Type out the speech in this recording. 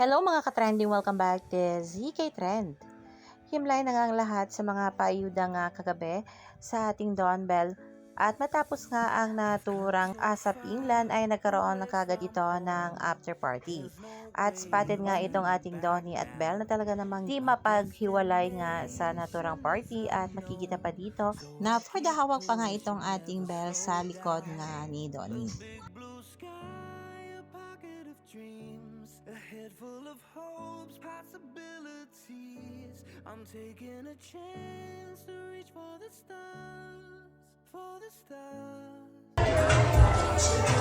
Hello mga ka-trending, welcome back to ZK Trend. Himlay na nga ang lahat sa mga paayuda nga kagabi sa ating Dawn Bell at matapos nga ang naturang asap England ay nagkaroon na kagad ito ng after party. At spotted nga itong ating Donnie at Bell na talaga namang di mapaghiwalay nga sa naturang party at makikita pa dito na for the hawak pa nga itong ating Bell sa likod nga ni Donnie. Of hopes, possibilities. I'm taking a chance to reach for the stars, for the stars.